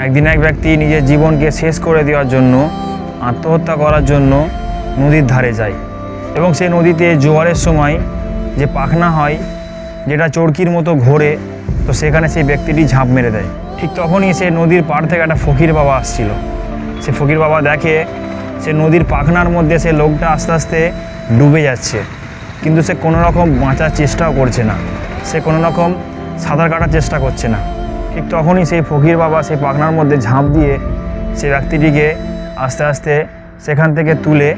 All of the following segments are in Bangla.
একদিন এক ব্যক্তি নিজের জীবনকে শেষ করে দেওয়ার জন্য, আত্মহত্যা করার জন্য নদীর ধারে যায়। এবং সেই নদীতে জোয়ারের সময় যে পাখনা হয়, যেটা চরকির মতো ঘোরে, তো সেখানে সেই ব্যক্তিটি ঝাঁপ মেরে দেয়। ঠিক তখনই সে নদীর পাড় থেকে একটা ফকির বাবা আসছিল। সে ফকির বাবা দেখে সে নদীর পাখনার মধ্যে সে লোকটা আস্তে আস্তে ডুবে যাচ্ছে। কিন্তু সে কোনো রকম বাঁচার চেষ্টাও করছে না। সে কোনো রকম সাঁতার কাটার চেষ্টা করছে না। ঠিক তখনই সেই ফকির বাবা সেই পাখনার মধ্যে ঝাঁপ দিয়ে সে ব্যক্তিটিকে আস্তে আস্তে সেখান থেকে তুলে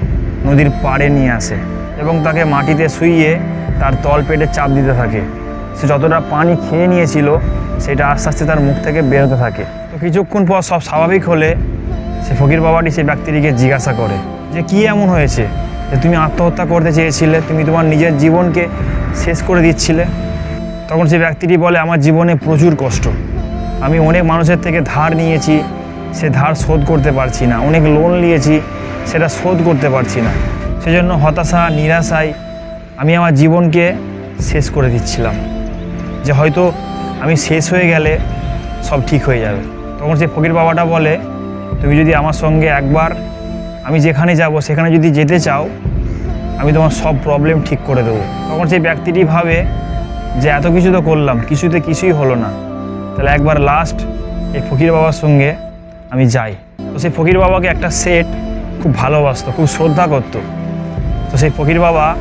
নদীর পাড়ে নিয়ে আসে এবং তাকে মাটিতে শুইয়ে তার তল পেটে চাপ দিতে থাকে। সে যতটা পানি খেয়ে নিয়েছিল, সেটা আস্তে আস্তে তার মুখ থেকে বেরোতে থাকে। তো কিছুক্ষণ পর সব স্বাভাবিক হলে সে ফকির বাবাটি সেই ব্যক্তিটিকে জিজ্ঞাসা করে যে, কি এমন হয়েছে? যে তুমি আত্মহত্যা করতে চেয়েছিলে, তুমি তোমার নিজের জীবনকে শেষ করে দিচ্ছিলে? তখন সেই ব্যক্তিটি বলে, আমার জীবনে প্রচুর কষ্ট। আমি অনেক মানুষের থেকে ধার নিয়েছি, সে ধার শোধ করতে পারছি না। অনেক লোন নিয়েছি, সেটা শোধ করতে পারছি না। সেজন্য হতাশা, নিরাশায় আমি আমার জীবনকে শেষ করে দিচ্ছিলাম। যে হয়তো আমি শেষ হয়ে গেলে সব ঠিক হয়ে যাবে। তখন সেই ফকির বাবাটা বলে, তুমি যদি আমার সঙ্গে একবার আমি যেখানে যাব, সেখানে যদি যেতে চাও, আমি তোমার সব প্রবলেম ঠিক করে দেবো। তখন সেই ব্যক্তিটি ভাবে যে, এত কিছু তো করলাম, কিছুতে কিছুই হলো না। তাহলে একবার লাস্ট এই ফকির বাবার সঙ্গে আমি যাই। তো সেই ফকির বাবাকে একটা সেট খুব ভালোবাসতো, খুব শ্রদ্ধা করতো। তো সেই ফকির বাবা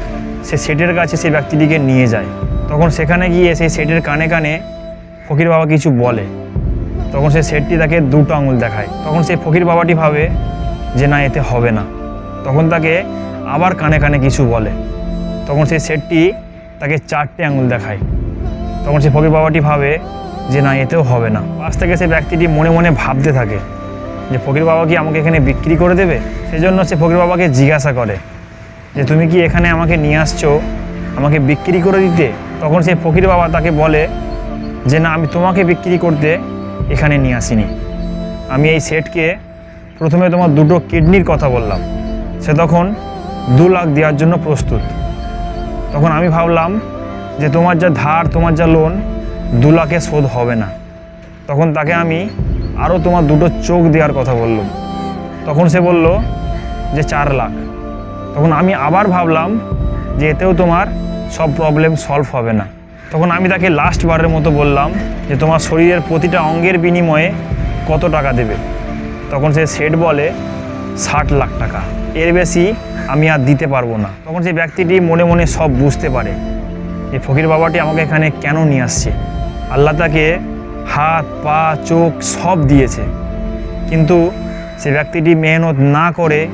সে সেটের কাছে সেই ব্যক্তিটিকে নিয়ে যায়। তখন সেখানে গিয়ে সেই সেটের কানে কানে ফকির বাবা কিছু বলে। তখন সেই সেটটি তাকে দুটো আঙুল দেখায়। তখন সেই ফকির বাবাটি ভাবে যে না, এতে হবে না। তখন তাকে আবার কানে কানে কিছু বলে। তখন সেই সেটটি তাকে চারটে আঙুল দেখায়। তখন সেই ফকির বাবাটি ভাবে যে না, এতেও হবে না। পাশ থেকে সেই ব্যক্তিটি মনে মনে ভাবতে থাকে যে, ফকির বাবা কি আমাকে এখানে বিক্রি করে দেবে? সেজন্য সে ফকির বাবাকে জিজ্ঞাসা করে যে, তুমি কি এখানে আমাকে নিয়ে আসছো? আমাকে বিক্রি করে দিতে? তখন সেই ফকির বাবা তাকে বলে যে, না, আমি তোমাকে বিক্রি করতে এখানে নিয়ে আসিনি। আমি এই সেটকে প্রথমে তোমার দুটো কিডনির কথা বললাম। সে তখন দু লাখ দেওয়ার জন্য প্রস্তুত। তখন আমি ভাবলাম যে, তোমার যা ধার, তোমার যা লোন দু লাখে শোধ হবে না। তখন তাকে আমি আরও তোমার দুটো চোখ দেওয়ার কথা বললাম। তখন সে বলল যে, চার লাখ। তখন আমি আবার ভাবলাম যে, এতেও তোমার সব প্রবলেম সলভ হবে না। তখন আমি তাকে লাস্ট বারের মতো বললাম যে, তোমার শরীরের প্রতিটা অঙ্গের বিনিময়ে কত টাকা দেবে? তখন সে সেট বলে, ষাট লাখ টাকা। এর বেশি আমি আর দিতে পারব না। তখন সেই ব্যক্তিটি মনে মনে সব বুঝতে পারে যে, ফকির বাবাটি আমাকে এখানে কেন নিয়ে আসছে? আল্লাহ তাকে হাত, পা, চোখ সব দিয়েছে। কিন্তু সে ব্যক্তিটি মেহনত না করে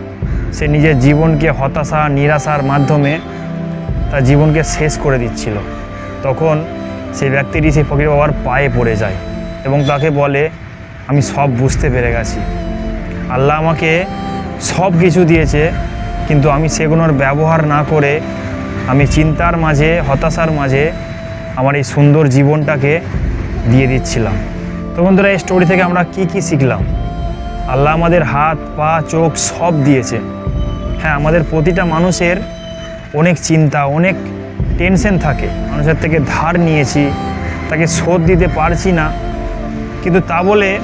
সে নিজের জীবনকে হতাশা, নিরাশার মাধ্যমে তার জীবনকে শেষ করে দিচ্ছিল। তখন সেই ব্যক্তিটি সেই ফকির বাবার পায়ে পড়ে যায় এবং তাকে বলে, আমি সব বুঝতে পেরে গেছি। আল্লাহ আমাকে সব কিছু দিয়েছে, কিন্তু আমি সেগুলোর ব্যবহার না করে আমি চিন্তার মাঝে, হতাশার মাঝে আমার এই সুন্দর জীবনটাকে দিয়ে দিচ্ছিলাম। তো বন্ধুরা, এই স্টোরি থেকে আমরা কি কি শিখলাম? আল্লাহ আমাদের হাত, পা, চোখ সব দিয়েছে। হ্যাঁ আমাদের প্রতিটা মানুষের অনেক চিন্তা, অনেক টেনশন থাকে। মানুষের থেকে ধার নিয়েছি, তাকে শোধ দিতে পারছি না। কিন্তু তা বলে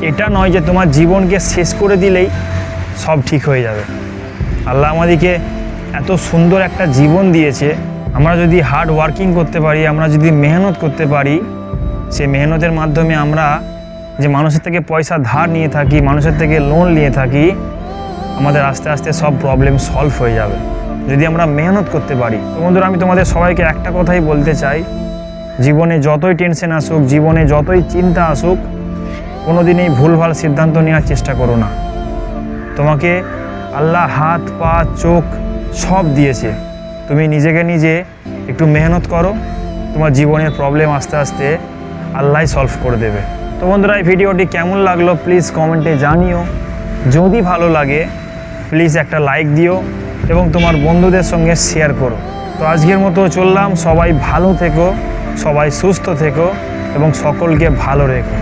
এটা নয় যে তোমার জীবনকে শেষ করে দিলেই সব ঠিক হয়ে যাবে। আল্লাহ আমাদেরকে এত সুন্দর একটা জীবন দিয়েছে। আমরা যদি হার্ড ওয়ার্কিং করতে পারি, আমরা যদি মেহনত করতে পারি, সেই মেহনতের মাধ্যমে আমরা যে মানুষের থেকে পয়সা ধার নিয়ে থাকি, মানুষের থেকে লোন নিয়ে থাকি, আমাদের আস্তে আস্তে সব প্রবলেম সলভ হয়ে যাবে। যদি আমরা মেহনত করতে পারি, তো বন্ধুরা, আমি তোমাদের সবাইকে একটা কথাই বলতে চাই। জীবনে যতই টেনশন আসুক, জীবনে যতই চিন্তা আসুক কোনোদিনই ভুলভাল সিদ্ধান্ত নেওয়ার চেষ্টা করো না। তোমাকে আল্লাহ হাত, পা, চোখ সব দিয়েছে। তুমি নিজেকে নিজে একটু মেহনত করো, তোমার জীবনের প্রবলেম আস্তে আস্তে আল্লাহ সলভ করে দেবে। তো বন্ধুরা, এই ভিডিওটি কেমন লাগল প্লিজ কমেন্টে জানিও। যদি ভালো লাগে প্লিজ একটা লাইক দিও এবং তোমার বন্ধুদের সঙ্গে শেয়ার করো। তো আজকের মতো চললাম, সবাই ভালো থেকো, সবাই সুস্থ থেকো এবং সকলকে ভালো রেখো।